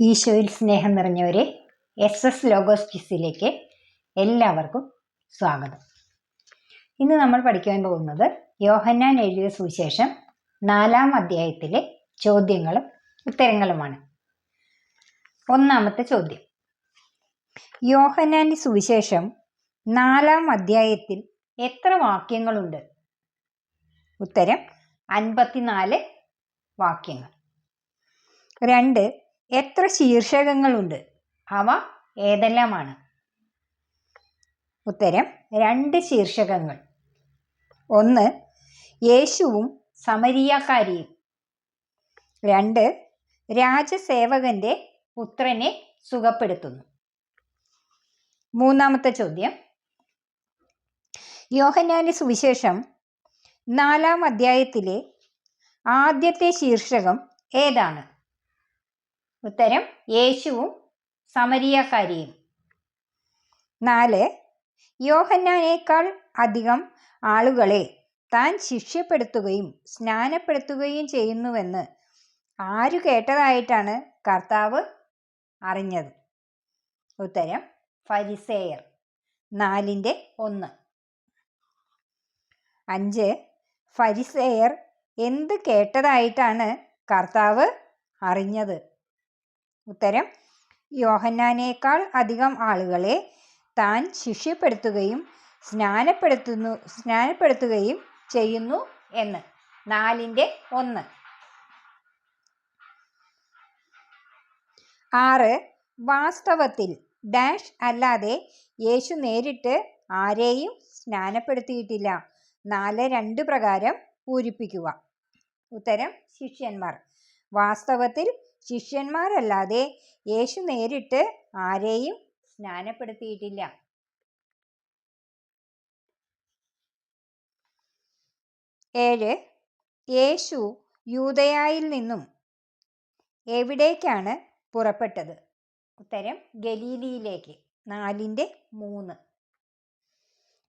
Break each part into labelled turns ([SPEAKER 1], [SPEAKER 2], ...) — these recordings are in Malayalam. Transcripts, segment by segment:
[SPEAKER 1] ഈശോയിൽ സ്നേഹം നിറഞ്ഞവരെ എസ് എസ് ലോഗോസ് ക്വിസിലേക്ക് എല്ലാവർക്കും സ്വാഗതം. ഇന്ന് നമ്മൾ പഠിക്കാൻ പോകുന്നത് യോഹന്നാൻ എഴുതിയ സുവിശേഷം നാലാം അധ്യായത്തിലെ ചോദ്യങ്ങളും ഉത്തരങ്ങളുമാണ്. ഒന്നാമത്തെ ചോദ്യം. യോഹന്നാന്റെ സുവിശേഷം നാലാം അധ്യായത്തിൽ എത്ര വാക്യങ്ങളുണ്ട്? ഉത്തരം അൻപത്തിനാല് വാക്യങ്ങൾ. രണ്ട് എത്ര ശീർഷകങ്ങളുണ്ട്? അവ ഏതെല്ലാമാണ്? ഉത്തരം രണ്ട് ശീർഷകങ്ങൾ. ഒന്ന് യേശുവും സമരിയാക്കാരിയും. രണ്ട് രാജസേവകന്റെ പുത്രനെ സുഖപ്പെടുത്തുന്നു. മൂന്നാമത്തെ ചോദ്യം. യോഹന്നാന്റെ സുവിശേഷം നാലാം അധ്യായത്തിലെ ആദ്യത്തെ ശീർഷകം ഏതാണ്? ഉത്തരം യേശുവും സമരിയക്കാരിയും നാല് യോഹന്നാനേക്കാൾ അധികം ആളുകളെ താൻ ശിഷ്യപ്പെടുത്തുകയും സ്നാനപ്പെടുത്തുകയും ചെയ്യുന്നുവെന്ന് ആരു കേട്ടതായിട്ടാണ് കർത്താവ് അറിഞ്ഞത്? ഉത്തരം ഫരിസേയർ. നാലിന്റെ ഒന്ന്. അഞ്ച് ഫരിസേയർ എന്ത് കേട്ടതായിട്ടാണ് കർത്താവ് അറിഞ്ഞത്? ഉത്തരം യോഹന്നാനേക്കാൾ അധികം ആളുകളെ താൻ ശിഷ്യപ്പെടുത്തുകയും സ്നാനപ്പെടുത്തുന്നു സ്നാനപ്പെടുത്തുകയും ചെയ്യുന്നു എന്ന്. നാലിന്റെ ഒന്ന്. ആറ് വാസ്തവത്തിൽ ഡാഷ് അല്ലാതെ യേശു നേരിട്ട് ആരെയും സ്നാനപ്പെടുത്തിയിട്ടില്ല. നാല് രണ്ട് പ്രകാരം പൂരിപ്പിക്കുക. ഉത്തരം ശിഷ്യന്മാർ. വാസ്തവത്തിൽ ശിഷ്യന്മാരല്ലാതെ യേശു നേരിട്ട് ആരെയും സ്നാനപ്പെടുത്തിയിട്ടില്ല. ഏഴ്. യേശു യൂതയായിൽ നിന്നും എവിടേക്കാണ് പുറപ്പെട്ടത്? ഉത്തരം ഗലീലിയിലേക്ക്. നാലിന്റെ മൂന്ന്.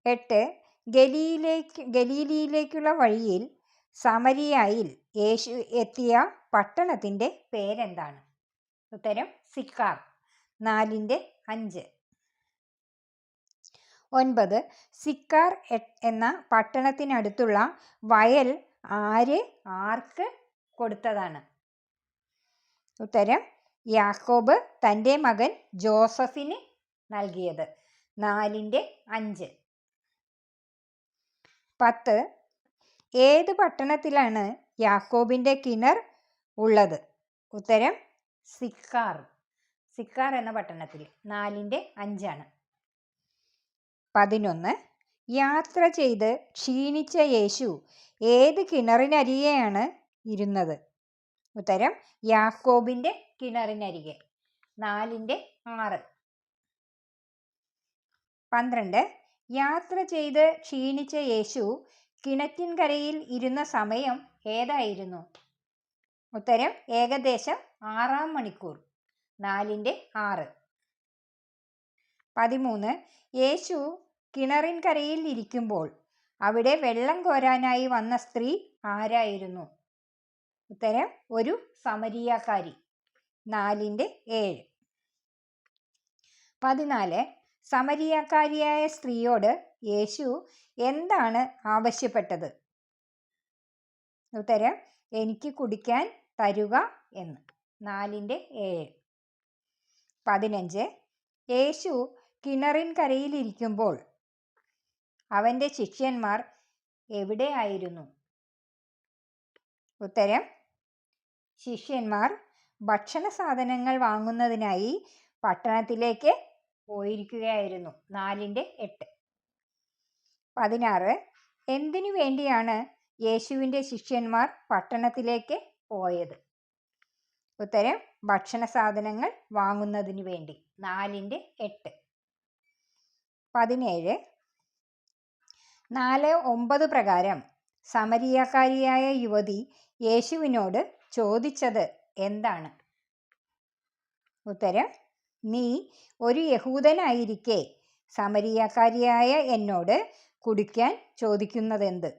[SPEAKER 1] എട്ട്. ഗലീലേക്ക് ഗലീലിയിലേക്കുള്ള വഴിയിൽ സമരിയായിൽ യേശു എത്തിയ പട്ടണത്തിന്റെ പേരെന്താണ്? ഉത്തരം സിക്കാർ. നാലിന്റെ അഞ്ച്. ഒൻപത് സിക്കാർ എന്ന പട്ടണത്തിനടുത്തുള്ള വയൽ ആര് ആർക്ക് കൊടുത്തതാണ്? ഉത്തരം യാക്കോബ് തന്റെ മകൻ ജോസഫിന് നൽകിയത്. നാലിന്റെ അഞ്ച്. പത്ത് ഏത് പട്ടണത്തിലാണ് യാക്കോബിന്റെ കിണർ ഉള്ളത്? ഉത്തരം സിക്കാർ. സിക്കാർ എന്ന പട്ടണത്തിൽ നാലിന്റെ അഞ്ചാണ്. പതിനൊന്ന് യാത്ര ചെയ്ത് ക്ഷീണിച്ച യേശു ഏത് കിണറിനരികെയാണ് ഇരുന്നത്? ഉത്തരം യാക്കോബിന്റെ കിണറിനരികെ. നാലിന്റെ ആറ്. പന്ത്രണ്ട് യാത്ര ചെയ്ത് ക്ഷീണിച്ച യേശു കിണറ്റിൻകരയിൽ ഇരുന്ന സമയം ഏതായിരുന്നു? ഉത്തരം ഏകദേശം ആറാം മണിക്കൂർ. നാലിന്റെ ആറ്. പതിമൂന്ന്. യേശു കിണറിൻകരയിൽ ഇരിക്കുമ്പോൾ അവിടെ വെള്ളം കോരാനായി വന്ന സ്ത്രീ ആരായിരുന്നു? ഉത്തരം ഒരു സമരിയാക്കാരി. നാലിന്റെ ഏഴ്. പതിനാല്. സമരിയാക്കാരിയായ സ്ത്രീയോട് യേശു എന്താണ് ആവശ്യപ്പെട്ടത്? ഉത്തരം എനിക്ക് കുടിക്കാൻ തരുക എന്ന്. നാലിന്റെ ഏഴ്. പതിനഞ്ച്. യേശു കിണറിൻ കരയിലിരിക്കുമ്പോൾ അവന്റെ ശിഷ്യന്മാർ എവിടെയായിരുന്നു? ഉത്തരം ശിഷ്യന്മാർ ഭക്ഷണ സാധനങ്ങൾ വാങ്ങുന്നതിനായി പട്ടണത്തിലേക്ക് പോയിരിക്കുകയായിരുന്നു. നാലിന്റെ എട്ട്. പതിനാറ്. എന്തിനു വേണ്ടിയാണ് യേശുവിന്റെ ശിഷ്യന്മാർ പട്ടണത്തിലേക്ക് പോയത്? ഉത്തരം ഭക്ഷണ സാധനങ്ങൾ വാങ്ങുന്നതിന് വേണ്ടി. നാലിന്റെ എട്ട്. പതിനേഴ്. നാല് ഒമ്പത് പ്രകാരം സമരിയാക്കാരിയായ യുവതി യേശുവിനോട് ചോദിച്ചത് എന്താണ്? ഉത്തരം നീ ഒരു യഹൂദനായിരിക്കെ സമരിയാക്കാരിയായ എന്നോട് കുടിക്കാൻ ചോദിക്കുന്നതെന്ത്?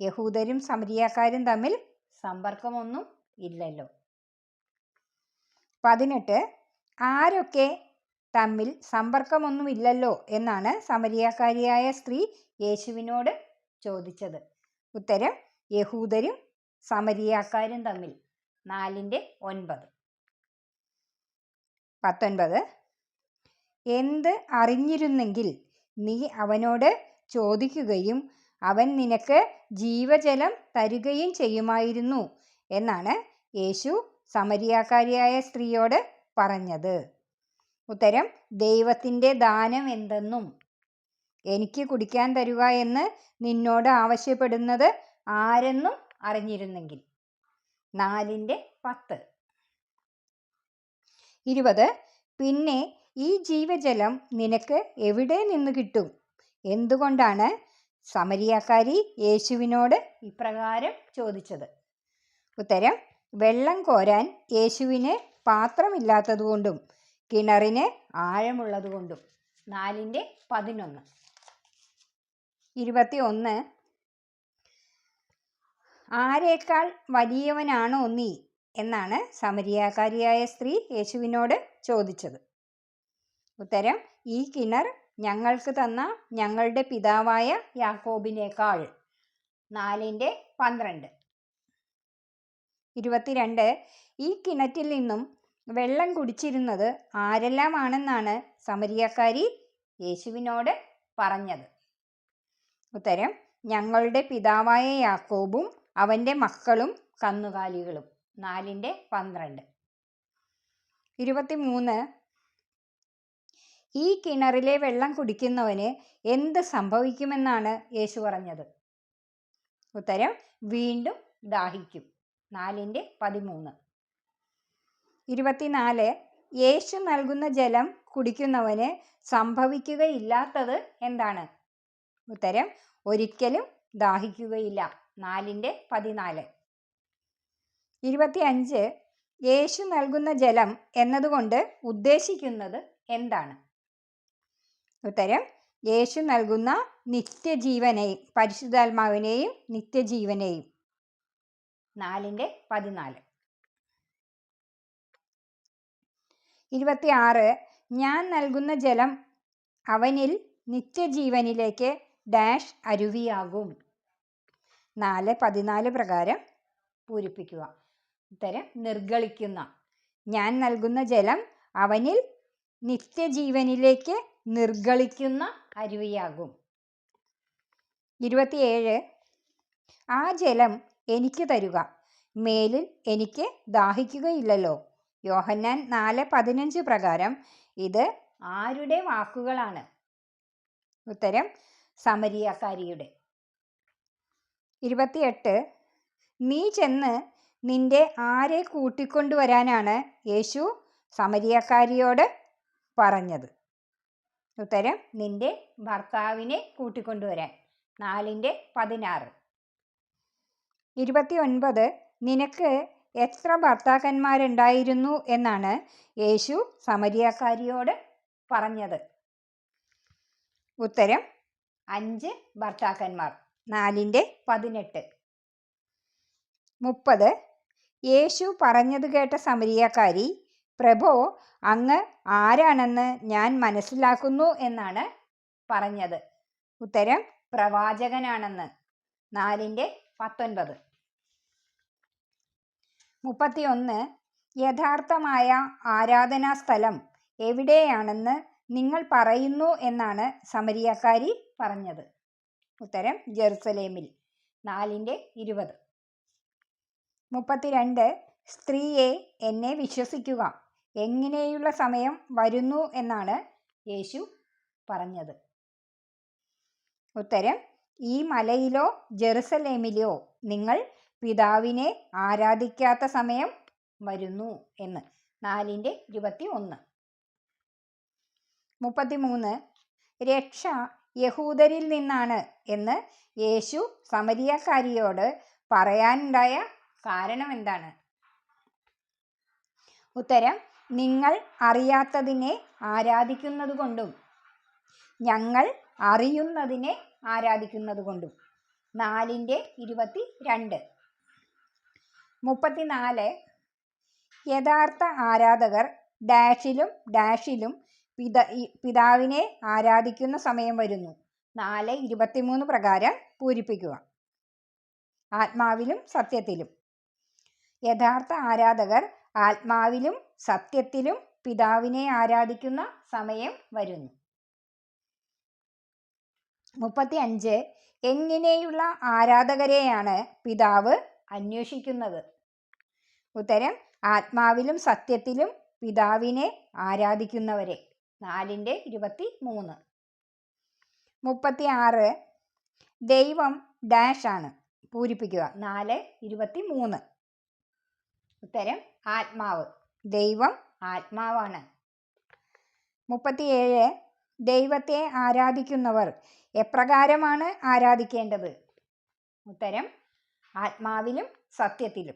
[SPEAKER 1] യഹൂദരും സമരിയാക്കാരും തമ്മിൽ സമ്പർക്കമൊന്നും ഇല്ലല്ലോ. പതിനെട്ട് ആരൊക്കെ തമ്മിൽ സമ്പർക്കമൊന്നും ഇല്ലല്ലോ എന്നാണ് സമരിയാക്കാരിയായ സ്ത്രീ യേശുവിനോട് ചോദിച്ചത്. ഉത്തരം യഹൂദരും സമരിയാക്കാരും തമ്മിൽ. നാലിന്റെ ഒൻപത്. പത്തൊൻപത്. എന്ത് അറിഞ്ഞിരുന്നെങ്കിൽ നീ അവനോട് ചോദിക്കുകയും അവൻ നിനക്ക് ജീവജലം തരുകയും ചെയ്യുമായിരുന്നു എന്നാണ് യേശു സമരിയാക്കാരിയായ സ്ത്രീയോട് പറഞ്ഞത്. ഉത്തരം ദൈവത്തിന്റെ ദാനം എന്തെന്നും? എനിക്ക് കുടിക്കാൻ തരുക എന്ന് നിന്നോട് ആവശ്യപ്പെടുന്നത് ആരെന്നും അറിഞ്ഞിരുന്നെങ്കിൽ. നാലിന്റെ പത്ത്. ഇരുപത്. പിന്നെ ഈ ജീവജലം നിനക്ക് എവിടെ നിന്ന് കിട്ടും? എന്തുകൊണ്ടാണ് സമരിയാക്കാരി യേശുവിനോട് ഇപ്രകാരം ചോദിച്ചത്? ഉത്തരം വെള്ളം കോരാൻ യേശുവിന് പാത്രമില്ലാത്തതുകൊണ്ടും കിണറിന് ആഴമുള്ളതുകൊണ്ടും. നാലിന്റെ പതിനൊന്ന്. ഇരുപത്തി ഒന്ന് ആരേക്കാൾ വലിയവനാണോ നീ? എന്നാണ് സമരിയാക്കാരിയായ സ്ത്രീ യേശുവിനോട് ചോദിച്ചത്. ഉത്തരം ഈ കിണർ ഞങ്ങൾക്ക് തന്ന ഞങ്ങളുടെ പിതാവായ യാക്കോബിനേക്കാൾ നാലിന്റെ പന്ത്രണ്ട്. ഇരുപത്തിരണ്ട് ഈ കിണറ്റിൽ നിന്നും വെള്ളം കുടിച്ചിരുന്നത് ആരെല്ലാമാണെന്നാണ് സമരിയക്കാരി യേശുവിനോട് പറഞ്ഞത്. ഉത്തരം ഞങ്ങളുടെ പിതാവായ യാക്കോബും അവന്റെ മക്കളും കന്നുകാലികളും. നാലിന്റെ പന്ത്രണ്ട്. ഇരുപത്തിമൂന്ന്. ഈ കിണറിലെ വെള്ളം കുടിക്കുന്നവന് എന്ത് സംഭവിക്കുമെന്നാണ് യേശു പറഞ്ഞത്? ഉത്തരം വീണ്ടും ദാഹിക്കും. നാലിന്റെ പതിമൂന്ന്. ഇരുപത്തിനാല്. യേശു നൽകുന്ന ജലം കുടിക്കുന്നവന് സംഭവിക്കുകയില്ലാത്തത് എന്താണ്? ഉത്തരം ഒരിക്കലും ദാഹിക്കുകയില്ല. നാലിന്റെ പതിനാല്. ഇരുപത്തിയഞ്ച് യേശു നൽകുന്ന ജലം എന്നതുകൊണ്ട് ഉദ്ദേശിക്കുന്നത് എന്താണ്? ഉത്തരം യേശു നൽകുന്ന നിത്യജീവനെയും പരിശുദ്ധാത്മാവിനെയും നിത്യജീവനെയും. നാലിന്റെ പതിനാല്. ഇരുപത്തിയാറ് ഞാൻ നൽകുന്ന ജലം അവനിൽ നിത്യജീവനിലേക്ക് ഡാഷ് അരുവിയാകും. നാല് പതിനാല് പ്രകാരം പൂരിപ്പിക്കുക. ഉത്തരം നിർഗളിക്കുന്ന. ഞാൻ നൽകുന്ന ജലം അവനിൽ നിത്യജീവനിലേക്ക് നിർഗളിക്കുന്ന അരുവിയാകും. ഇരുപത്തിയേഴ്. ആ ജലം എനിക്ക് തരുക. മേലിൽ എനിക്ക് ദാഹിക്കുകയില്ലല്ലോ. യോഹന്നാൻ നാല് പതിനഞ്ച് പ്രകാരം ഇത് ആരുടെ വാക്കുകളാണ്? ഉത്തരം സമരിയക്കാരിയുടെ ഇരുപത്തിയെട്ട്. നീ ചെന്ന് നിന്റെ ആരെ കൂട്ടിക്കൊണ്ടുവരാനാണ് യേശു സമരിയക്കാരിയോട് പറഞ്ഞത്? ഉത്തരം നിന്റെ ഭർത്താവിനെ കൂട്ടിക്കൊണ്ടുവരാൻ. നാലിന്റെ പതിനാറ്. ഇരുപത്തി ഒൻപത് നിനക്ക് എത്ര ഭർത്താക്കന്മാരുണ്ടായിരുന്നു എന്നാണ് യേശു സമരിയക്കാരിയോട് പറഞ്ഞത്. ഉത്തരം അഞ്ച് ഭർത്താക്കന്മാർ. നാലിന്റെ പതിനെട്ട്. മുപ്പത് യേശു പറഞ്ഞത് കേട്ട സമരിയക്കാരി പ്രഭോ അങ്ങ് ആരാണെന്ന് ഞാൻ മനസ്സിലാക്കുന്നു എന്നാണ് പറഞ്ഞത്. ഉത്തരം പ്രവാചകനാണെന്ന്. നാലിന്റെ പത്തൊൻപത്. മുപ്പത്തിയൊന്ന്. യഥാർത്ഥമായ ആരാധനാ സ്ഥലം എവിടെയാണെന്ന് നിങ്ങൾ പറയുന്നു എന്നാണ് സമരിയക്കാരി പറഞ്ഞത്. ഉത്തരം ജെറുസലേമിൽ. നാലിന്റെ ഇരുപത്. മുപ്പത്തിരണ്ട് സ്ത്രീയെ എന്നെ വിശ്വസിക്കുക. എങ്ങനെയുള്ള സമയം വരുന്നു എന്നാണ് യേശു പറഞ്ഞത്. ഉത്തരം ഈ മലയിലോ ജെറുസലേമിലോ നിങ്ങൾ പിതാവിനെ ആരാധിക്കാത്ത സമയം വരുന്നു എന്ന്. നാലിന്റെ ഇരുപത്തി ഒന്ന് മുപ്പത്തിമൂന്ന് രക്ഷ യഹൂദരിൽ നിന്നാണ് എന്ന് യേശു സമരിയക്കാരിയോട് പറയാനുണ്ടായ കാരണം എന്താണ്? ഉത്തരം നിങ്ങൾ അറിയാത്തതിനെ ആരാധിക്കുന്നത് കൊണ്ടും ഞങ്ങൾ അറിയുന്നതിനെ ആരാധിക്കുന്നത് കൊണ്ടും നാലിന്റെ ഇരുപത്തി രണ്ട് മുപ്പത്തിനാല്. യഥാർത്ഥ ആരാധകർ ഡാഷിലും ഡാഷിലും പിത പിതാവിനെ ആരാധിക്കുന്ന സമയം വരുന്നു. നാല് ഇരുപത്തിമൂന്ന് പ്രകാരം പൂരിപ്പിക്കുക. ആത്മാവിലും സത്യത്തിലും. യഥാർത്ഥ ആരാധകർ ആത്മാവിലും സത്യത്തിലും പിതാവിനെ ആരാധിക്കുന്ന സമയം വരുന്നു. മുപ്പത്തി അഞ്ച് എങ്ങനെയുള്ള ആരാധകരെയാണ് പിതാവ് അന്വേഷിക്കുന്നത്? ഉത്തരം ആത്മാവിലും സത്യത്തിലും പിതാവിനെ ആരാധിക്കുന്നവരെ. നാലിന്റെ ഇരുപത്തി മൂന്ന് മുപ്പത്തി ആറ് ദൈവം ഡാഷ് ആണ്. പൂരിപ്പിക്കുക. നാല് ഇരുപത്തി മൂന്ന് ഉത്തരം ആത്മാവ്. ദൈവം ആത്മാവാണ്. മുപ്പത്തിയേഴ്. ദൈവത്തെ ആരാധിക്കുന്നവർ എപ്രകാരമാണ് ആരാധിക്കേണ്ടത്? ഉത്തരം ആത്മാവിലും സത്യത്തിലും.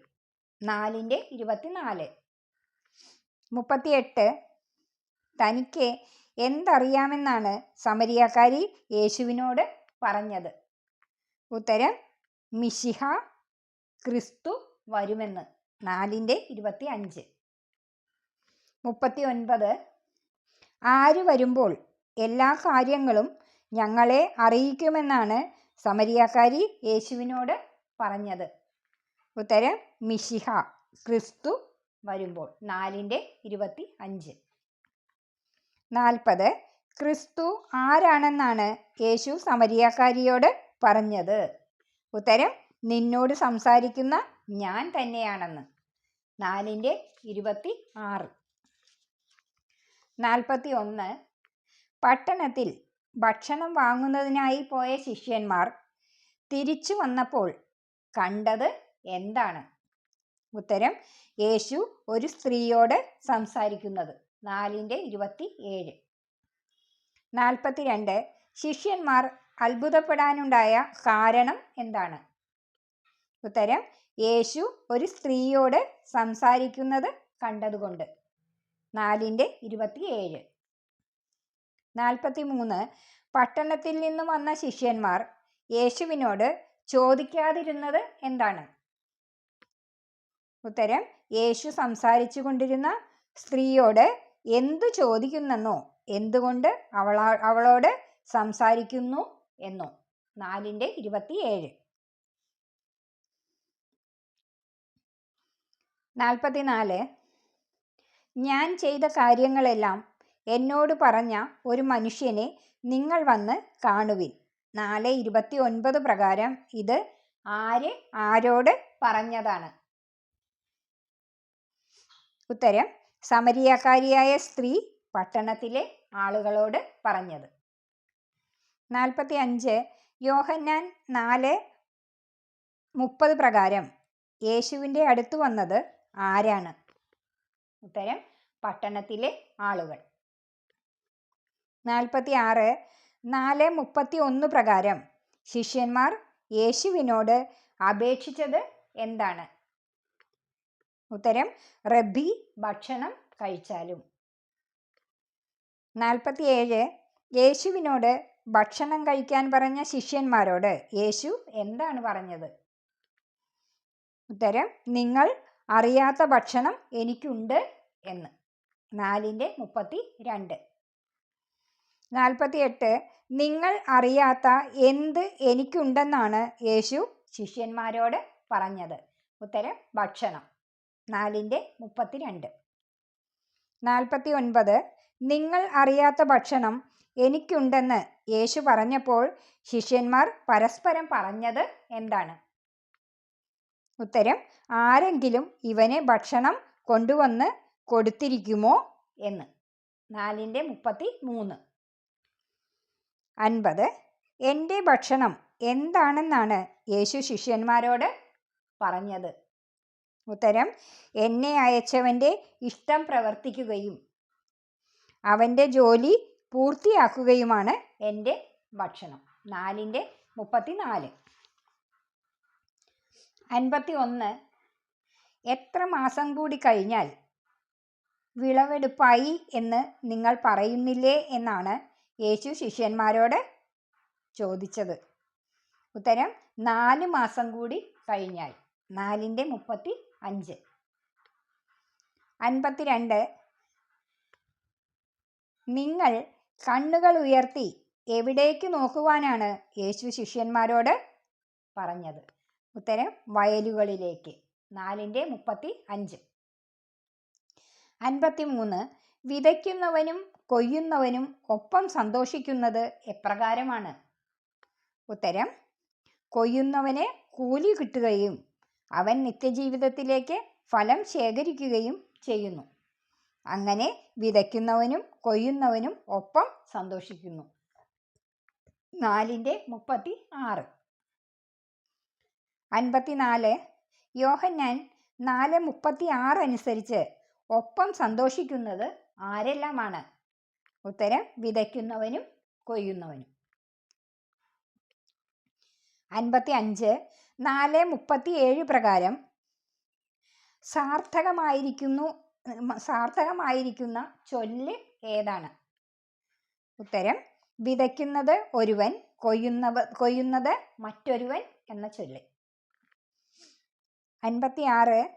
[SPEAKER 1] നാലിന്റെ ഇരുപത്തിനാല്. മുപ്പത്തിയെട്ട്. തനിക്ക് എന്തറിയാമെന്നാണ് സമരിയാക്കാരി യേശുവിനോട് പറഞ്ഞത്. ഉത്തരം മിശിഹ ക്രിസ്തു വരുമെന്ന്. നാലിന്റെ ഇരുപത്തി അഞ്ച് മുപ്പത്തി ഒൻപത് ആര് വരുമ്പോൾ എല്ലാ കാര്യങ്ങളും ഞങ്ങളെ അറിയിക്കുമെന്നാണ് സമരിയാക്കാരി യേശുവിനോട് പറഞ്ഞത്. ഉത്തരം മിഷിഹ ക്രിസ്തു വരുമ്പോൾ നാലിന്റെ ഇരുപത്തി അഞ്ച് നാൽപ്പത്. ക്രിസ്തു ആരാണെന്നാണ് യേശു സമരിയാക്കാരിയോട് പറഞ്ഞത്? ഉത്തരം നിന്നോട് സംസാരിക്കുന്ന ഞാൻ തന്നെയാണെന്ന്. നാലിന്റെ ഇരുപത്തി ആറ് നാൽപ്പത്തി ഒന്ന് പട്ടണത്തിൽ ഭക്ഷണം വാങ്ങുന്നതിനായി പോയ ശിഷ്യന്മാർ തിരിച്ചു വന്നപ്പോൾ കണ്ടത് എന്താണ്? ഉത്തരം യേശു ഒരു സ്ത്രീയോട് സംസാരിക്കുന്നത്. നാലിന്റെ ഇരുപത്തി ഏഴ് നാൽപ്പത്തിരണ്ട്. ശിഷ്യന്മാർ അത്ഭുതപ്പെടാനുണ്ടായ കാരണം എന്താണ്? ഉത്തരം യേശു ഒരു സ്ത്രീയോട് സംസാരിക്കുന്നത് കണ്ടതുകൊണ്ട്. നാലിന്റെ ഇരുപത്തിയേഴ്. നാൽപ്പത്തി മൂന്ന് പട്ടണത്തിൽ നിന്നും വന്ന ശിഷ്യന്മാർ യേശുവിനോട് ചോദിക്കാതിരുന്നത് എന്താണ്? ഉത്തരം യേശു സംസാരിച്ചു കൊണ്ടിരുന്ന സ്ത്രീയോട് എന്തു ചോദിക്കുന്നെന്നോ എന്തുകൊണ്ട് അവളാ അവളോട് സംസാരിക്കുന്നു എന്നോ. നാലിന്റെ ഇരുപത്തിയേഴ്. നാൽപ്പത്തിനാല് ഞാൻ ചെയ്ത കാര്യങ്ങളെല്ലാം എന്നോട് പറഞ്ഞ ഒരു മനുഷ്യനെ നിങ്ങൾ വന്ന് കാണുവിൻ. നാല് ഇരുപത്തി ഒൻപത് പ്രകാരം ഇത് ആര് ആരോട് പറഞ്ഞതാണ്? ഉത്തരം സമരിയാക്കാരിയായ സ്ത്രീ പട്ടണത്തിലെ ആളുകളോട് പറഞ്ഞത്. നാൽപ്പത്തി അഞ്ച് യോഹന്നാൻ നാല് മുപ്പത് പ്രകാരം യേശുവിന്റെ അടുത്ത് വന്നത് ആരാണ്? ഉത്തരം പട്ടണത്തിലെ ആളുകൾ. നാൽപ്പത്തി ആറ് നാല് മുപ്പത്തി ഒന്ന് പ്രകാരം ശിഷ്യന്മാർ യേശുവിനോട് അപേക്ഷിച്ചത് എന്താണ്? ഉത്തരം റബ്ബി ഭക്ഷണം കഴിച്ചാലും. നാൽപ്പത്തിയേഴ് യേശുവിനോട് ഭക്ഷണം കഴിക്കാൻ പറഞ്ഞ ശിഷ്യന്മാരോട് യേശു എന്താണ് പറഞ്ഞത്? ഉത്തരം നിങ്ങൾ അറിയാത്ത ഭക്ഷണം എനിക്കുണ്ട് എന്ന്. നാലിന്റെ മുപ്പത്തി രണ്ട് നാൽപ്പത്തിയെട്ട്. നിങ്ങൾ അറിയാത്ത എന്ത് എനിക്കുണ്ടെന്നാണ് യേശു ശിഷ്യന്മാരോട് പറഞ്ഞത്. ഉത്തരം ഭക്ഷണം. നാലിന്റെ മുപ്പത്തി രണ്ട് നാൽപ്പത്തി ഒൻപത് നിങ്ങൾ അറിയാത്ത ഭക്ഷണം എനിക്കുണ്ടെന്ന് യേശു പറഞ്ഞപ്പോൾ ശിഷ്യന്മാർ പരസ്പരം പറഞ്ഞത് എന്താണ്? ഉത്തരം ആരെങ്കിലും ഇവനെ ഭക്ഷണം കൊണ്ടുവന്ന് കൊടുത്തിരിക്കുമോ എന്ന്. നാലിന്റെ മുപ്പത്തി മൂന്ന് അൻപത്. എന്റെ ഭക്ഷണം എന്താണെന്നാണ് യേശു ശിഷ്യന്മാരോട് പറഞ്ഞത്. ഉത്തരം എന്നെ അയച്ചവന്റെ ഇഷ്ടം പ്രവർത്തിക്കുകയും അവന്റെ ജോലി പൂർത്തിയാക്കുകയുമാണ് എന്റെ ഭക്ഷണം. നാലിന്റെ മുപ്പത്തിനാല്. അൻപത്തി ഒന്ന് എത്ര മാസം കൂടി കഴിഞ്ഞാൽ വിളവെടുപ്പായി എന്ന് നിങ്ങൾ പറയുന്നില്ലേ എന്നാണ് യേശു ശിഷ്യന്മാരോട് ചോദിച്ചത്. ഉത്തരം നാല് മാസം കൂടി കഴിഞ്ഞാൽ. നാലിന്റെ മുപ്പത്തി അഞ്ച് അൻപത്തിരണ്ട്. നിങ്ങൾ കണ്ണുകൾ ഉയർത്തി എവിടേക്ക് നോക്കുവാനാണ് യേശു ശിഷ്യന്മാരോട് പറഞ്ഞത്? ഉത്തരം വയലുകളിലേക്ക്. നാലിന്റെ മുപ്പത്തി അഞ്ച് അൻപത്തി മൂന്ന് വിതയ്ക്കുന്നവനും കൊയ്യുന്നവനും ഒപ്പം സന്തോഷിക്കുന്നത് എപ്രകാരമാണ്? ഉത്തരം കൊയ്യുന്നവന് കൂലി കിട്ടുകയും അവൻ നിത്യജീവിതത്തിലേക്ക് ഫലം ശേഖരിക്കുകയും ചെയ്യുന്നു. അങ്ങനെ വിതയ്ക്കുന്നവനും കൊയ്യുന്നവനും ഒപ്പം സന്തോഷിക്കുന്നു. നാലിന്റെ മുപ്പത്തി ആറ് അൻപത്തിനാല്. യോഹന്നാൻ നാല് മുപ്പത്തി ആറ് അനുസരിച്ച് ഒപ്പം സന്തോഷിക്കുന്നത് ആരെല്ലാമാണ്? ഉത്തരം വിതയ്ക്കുന്നവനും കൊയ്യുന്നവനും. അൻപത്തി അഞ്ച് നാല് മുപ്പത്തി ഏഴ് പ്രകാരം സാർത്ഥകമായിരിക്കുന്നു സാർത്ഥകമായിരിക്കുന്ന ചൊല്ല് ഏതാണ്? ഉത്തരം വിതയ്ക്കുന്നത് ഒരുവൻ കൊയ്യുന്നവ കൊയ്യുന്നത് മറ്റൊരുവൻ എന്ന ചൊല്ല്. അൻപത്തി ആറ്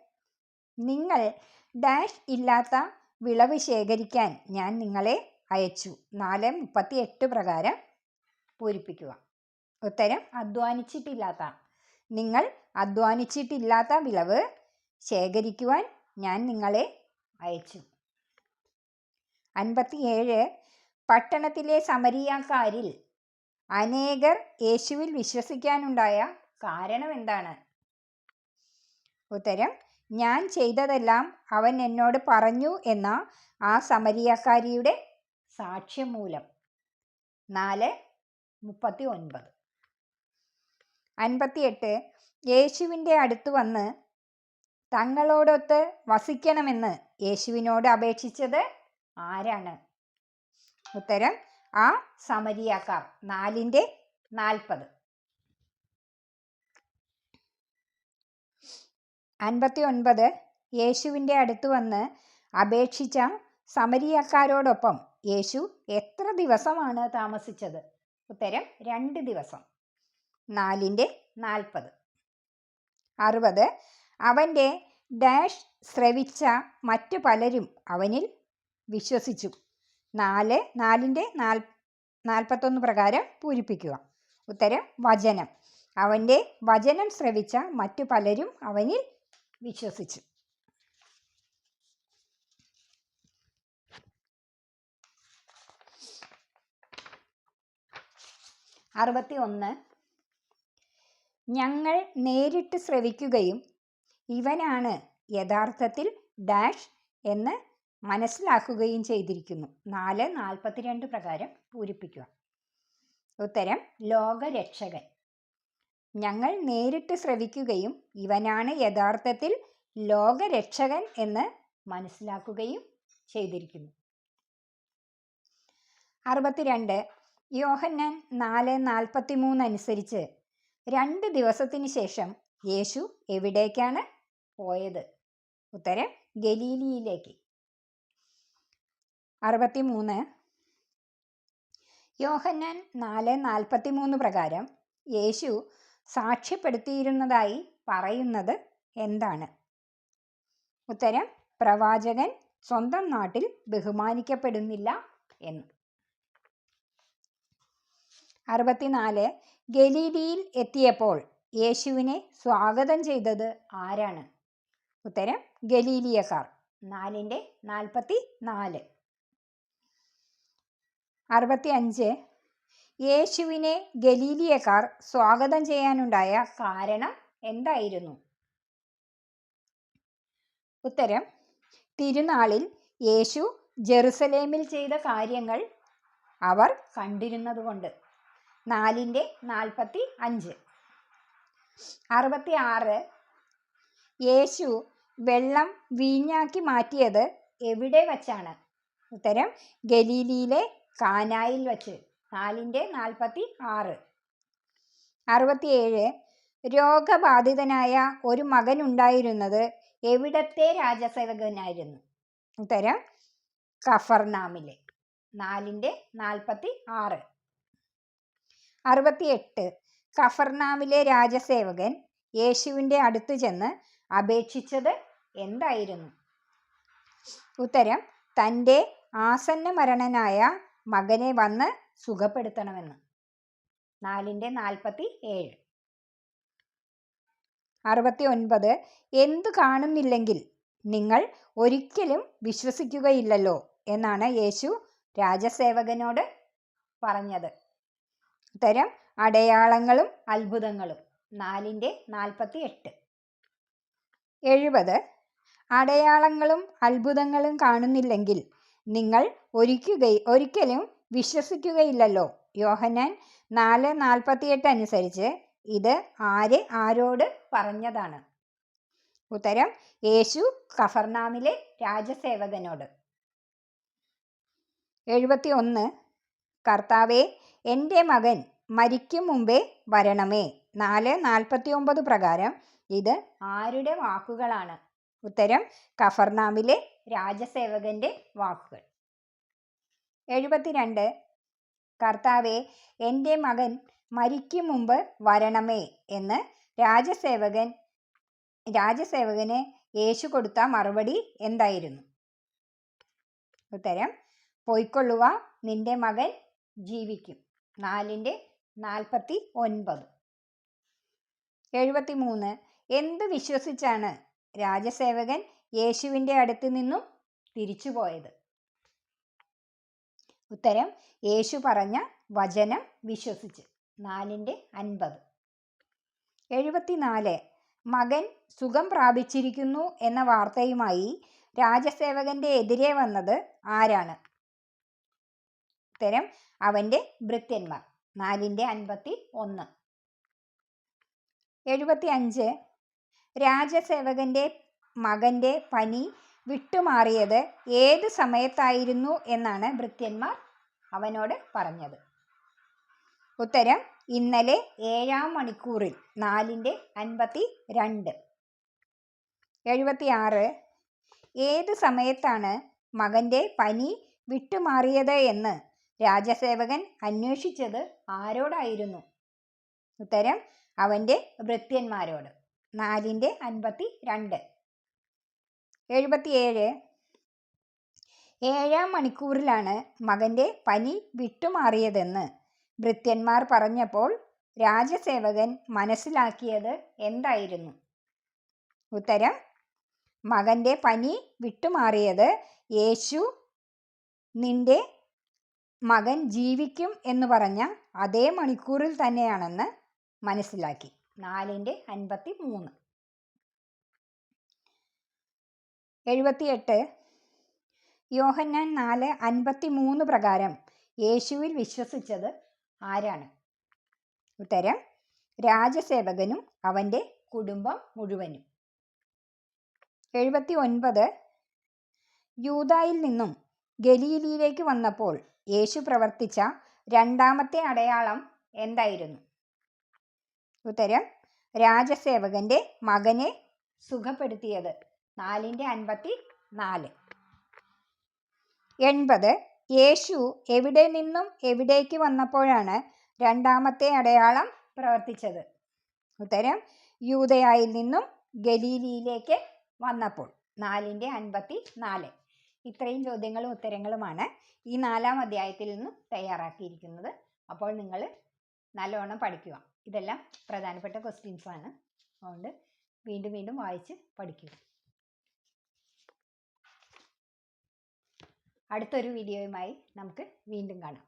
[SPEAKER 1] നിങ്ങൾ ഡാഷ് ഇല്ലാത്ത വിളവ് ശേഖരിക്കാൻ ഞാൻ നിങ്ങളെ അയച്ചു. നാല് മുപ്പത്തി എട്ട് പ്രകാരം പൂരിപ്പിക്കുക. ഉത്തരം അധ്വാനിച്ചിട്ടില്ലാത്ത. നിങ്ങൾ അധ്വാനിച്ചിട്ടില്ലാത്ത വിളവ് ശേഖരിക്കുവാൻ ഞാൻ നിങ്ങളെ അയച്ചു. അൻപത്തിയേഴ്. പട്ടണത്തിലെ സമരിയാക്കാരിൽ അനേകർ യേശുവിൽ വിശ്വസിക്കാനുണ്ടായ കാരണം എന്താണ്? ഉത്തരം ഞാൻ ചെയ്തതെല്ലാം അവൻ എന്നോട് പറഞ്ഞു എന്ന ആ സമരിയക്കാരിയുടെ സാക്ഷ്യം മൂലം. നാല് മുപ്പത്തി ഒൻപത് അൻപത്തിയെട്ട് യേശുവിന്റെ അടുത്ത് വന്ന് തങ്ങളോടൊത്ത് വസിക്കണമെന്ന് യേശുവിനോട് അപേക്ഷിച്ചത് ആരാണ്? ഉത്തരം ആ സമരിയാക്കാർ. നാലിന്റെ നാൽപ്പത്. അൻപത്തി ഒൻപത് യേശുവിന്റെ അടുത്ത് വന്ന് അപേക്ഷിച്ച സമരിയക്കാരോടൊപ്പം യേശു എത്ര ദിവസമാണ് താമസിച്ചത്? ഉത്തരം രണ്ട് ദിവസം. നാലിന്റെ നാൽപ്പത്. അറുപത്. അവന്റെ ഡാഷ് ശ്രവിച്ച മറ്റു പലരും അവനിൽ വിശ്വസിച്ചു. നാല് നാലിന്റെ നാൽ നാൽപ്പത്തൊന്ന് പ്രകാരം പൂരിപ്പിക്കുക. ഉത്തരം വചനം. അവന്റെ വചനം ശ്രവിച്ച മറ്റു പലരും അവനിൽ വിശ്വസിച്ചു. അറുപത്തി ഒന്ന് ഞങ്ങൾ നേരിട്ട് ശ്രവിക്കുകയും ഇവനാണ് യഥാർത്ഥത്തിൽ ഡാഷ് എന്ന് മനസ്സിലാക്കുകയും ചെയ്തിരിക്കുന്നു. നാല് നാൽപ്പത്തിരണ്ട് പ്രകാരം പൂരിപ്പിക്കുക. ഉത്തരം ലോകരക്ഷകൻ. ഞങ്ങൾ നേരിട്ട് ശ്രവിക്കുകയും ഇവനാണ് യഥാർത്ഥത്തിൽ ലോകരക്ഷകൻ എന്ന് മനസ്സിലാക്കുകയും ചെയ്തിരിക്കുന്നു. അറുപത്തിരണ്ട്. യോഹന്നാൻ നാല് നാൽപ്പത്തി മൂന്ന് അനുസരിച്ച് രണ്ട് ദിവസത്തിന് ശേഷം യേശു എവിടേക്കാണ് പോയത്? ഉത്തരം ഗലീലിയിലേക്ക്. അറുപത്തി മൂന്ന് യോഹന്നാൻ നാല് നാൽപ്പത്തി മൂന്ന് പ്രകാരം യേശു സാക്ഷ്യപ്പെടുത്തിയിരുന്നതായി പറയുന്നത് എന്താണ്? ഉത്തരം പ്രവാചകൻ സ്വന്തം നാട്ടിൽ ബഹുമാനിക്കപ്പെടുന്നില്ല എന്ന്. അറുപത്തിനാല് ഗലീലിയിൽ എത്തിയപ്പോൾ യേശുവിനെ സ്വാഗതം ചെയ്തത് ആരാണ്? ഉത്തരം ഗലീലിയക്കാർ. നാലിന്റെ നാൽപ്പത്തി നാല് അറുപത്തി അഞ്ച് യേശുവിനെ ഗലീലിയക്കാർ സ്വാഗതം ചെയ്യാനുണ്ടായ കാരണം എന്തായിരുന്നു? ഉത്തരം തിരുനാളിൽ യേശു ജെറുസലേമിൽ ചെയ്ത കാര്യങ്ങൾ അവർ കണ്ടിരുന്നതുകൊണ്ട്. നാലിന്റെ നാൽപ്പത്തി അഞ്ച് അറുപത്തി ആറ് യേശു വെള്ളം വീഞ്ഞാക്കി മാറ്റിയത് എവിടെ വച്ചാണ്? ഉത്തരം ഗലീലിയിലെ കാനായിൽ വച്ച്. നാലിന്റെ നാൽപ്പത്തി ആറ് അറുപത്തിയേഴ്. രോഗബാധിതനായ ഒരു മകൻ ഉണ്ടായിരുന്നത് എവിടത്തെ രാജസേവകനായിരുന്നു? ഉത്തരം കഫർനാമിലെ. നാലിന്റെ നാൽപ്പത്തി ആറ് അറുപത്തിയെട്ട്. കഫർനാമിലെ രാജസേവകൻ യേശുവിന്റെ അടുത്ത് ചെന്ന് അപേക്ഷിച്ചത് എന്തായിരുന്നു? ഉത്തരം തന്റെ ആസന്ന മരണനായ മകനെ വന്ന് സുഖപ്പെടുത്തണമെന്ന്. നാലിന്റെ നാൽപ്പത്തി ഏഴ് അറുപത്തി ഒൻപത് എന്തു കാണുന്നില്ലെങ്കിൽ നിങ്ങൾ ഒരിക്കലും വിശ്വസിക്കുകയില്ലല്ലോ എന്നാണ് യേശു രാജസേവകനോട് പറഞ്ഞത്. ഇത്തരം അടയാളങ്ങളും അത്ഭുതങ്ങളും. നാലിന്റെ നാൽപ്പത്തി എട്ട് എഴുപത്. അടയാളങ്ങളും അത്ഭുതങ്ങളും കാണുന്നില്ലെങ്കിൽ നിങ്ങൾ ഒരിക്കുകയും ഒരിക്കലും വിശ്വസിക്കുകയില്ലല്ലോ. യോഹന്നാൻ നാല് നാൽപ്പത്തിയെട്ട് അനുസരിച്ച് ഇത് ആര് ആരോട് പറഞ്ഞതാണ്? ഉത്തരം യേശു കഫർനാമിലെ രാജസേവകനോട്. എഴുപത്തി ഒന്ന് കർത്താവെ എന്റെ മകൻ മരിക്കും മുമ്പേ വരണമേ. നാല് നാൽപ്പത്തി ഒമ്പത് പ്രകാരം ഇത് ആരുടെ വാക്കുകളാണ്? ഉത്തരം കഫർനാമിലെ രാജസേവകന്റെ വാക്കുകൾ. എഴുപത്തിരണ്ട്. കർത്താവെ എന്റെ മകൻ മരിക്കും മുമ്പ് വരണമേ എന്ന് രാജസേവകൻ രാജസേവകന് യേശു കൊടുത്ത മറുപടി എന്തായിരുന്നു? ഉത്തരം പൊയ്ക്കൊള്ളുക നിന്റെ മകൻ ജീവിക്കും. നാലിന്റെ നാൽപ്പത്തി ഒൻപത് എഴുപത്തി മൂന്ന് എന്ത് വിശ്വസിച്ചാണ് രാജസേവകൻ യേശുവിന്റെ അടുത്ത് നിന്നും തിരിച്ചുപോയത്? ഉത്തരം യേശു പറഞ്ഞ വചനം വിശ്വസിച്ച്. നാലിന്റെ അൻപത്. എഴുപത്തിനാല്. മകൻ സുഖം പ്രാപിച്ചിരിക്കുന്നു എന്ന വാർത്തയുമായി രാജസേവകന്റെ എതിരെ വന്നത് ആരാണ്? ഉത്തരം അവന്റെ ഭൃത്യന്മാർ. നാലിന്റെ അൻപത്തി ഒന്ന് എഴുപത്തി അഞ്ച് രാജസേവകന്റെ മകന്റെ പനി വിട്ടുമാറിയത് ഏത് സമയത്തായിരുന്നു എന്നാണ് ഭൃത്യന്മാർ അവനോട് പറഞ്ഞത്. ഉത്തരം ഇന്നലെ ഏഴാം മണിക്കൂറിൽ നാലിന്റെ അൻപത്തി രണ്ട് എഴുപത്തിയാറ് ഏത് സമയത്താണ് മകന്റെ പനി വിട്ടുമാറിയത് എന്ന് രാജസേവകൻ അന്വേഷിച്ചത് ആരോടായിരുന്നു? ഉത്തരം അവന്റെ ഭൃത്യന്മാരോട്. നാലിന്റെ അൻപത്തി രണ്ട് എഴുപത്തിയേഴ്. ഏഴാം മണിക്കൂറിലാണ് മകന്റെ പനി വിട്ടുമാറിയതെന്ന് ഭൃത്യന്മാർ പറഞ്ഞപ്പോൾ രാജസേവകൻ മനസ്സിലാക്കിയത് എന്തായിരുന്നു? ഉത്തരം മകന്റെ പനി വിട്ടുമാറിയത് യേശു നിന്റെ മകൻ ജീവിക്കും എന്ന് പറഞ്ഞ അതേ മണിക്കൂറിൽ തന്നെയാണെന്ന് മനസ്സിലാക്കി. നാലിന്റെ അൻപത്തി മൂന്ന് എഴുപത്തിയെട്ട്. യോഹന്നാൻ നാല് അൻപത്തി മൂന്ന് പ്രകാരം യേശുവിൽ വിശ്വസിച്ചത് ആരാണ്? ഉത്തരം രാജസേവകനും അവന്റെ കുടുംബം മുഴുവനും. എഴുപത്തി ഒൻപത് യൂതായിൽ നിന്നും ഗലീലിയിലേക്ക് വന്നപ്പോൾ യേശു പ്രവർത്തിച്ച രണ്ടാമത്തെ അടയാളം എന്തായിരുന്നു? ഉത്തരം രാജസേവകന്റെ മകനെ സുഖപ്പെടുത്തിയത് നാലിന്റെ അൻപത്തി നാല് എൺപത്. യേശു എവിടെ നിന്നും എവിടേക്ക് വന്നപ്പോഴാണ് രണ്ടാമത്തെ അടയാളം പ്രവർത്തിച്ചത്? ഉത്തരം യൂതയായിൽ നിന്നും ഗലീലിയിലേക്ക് വന്നപ്പോൾ. നാലിന്റെ അൻപത്തി നാല് ഇത്രയും ചോദ്യങ്ങളും ഉത്തരങ്ങളുമാണ് ഈ നാലാം അധ്യായത്തിൽ നിന്നും തയ്യാറാക്കിയിരിക്കുന്നത്. അപ്പോൾ നിങ്ങൾ നല്ലോണം പഠിക്കുക. ഇതെല്ലാം പ്രധാനപ്പെട്ട ക്വസ്റ്റ്യൻസ് ആണ്. അതുകൊണ്ട് വീണ്ടും വീണ്ടും വായിച്ച് പഠിക്കുക. അടുത്തൊരു വീഡിയോയുമായി നമുക്ക് വീണ്ടും കാണാം.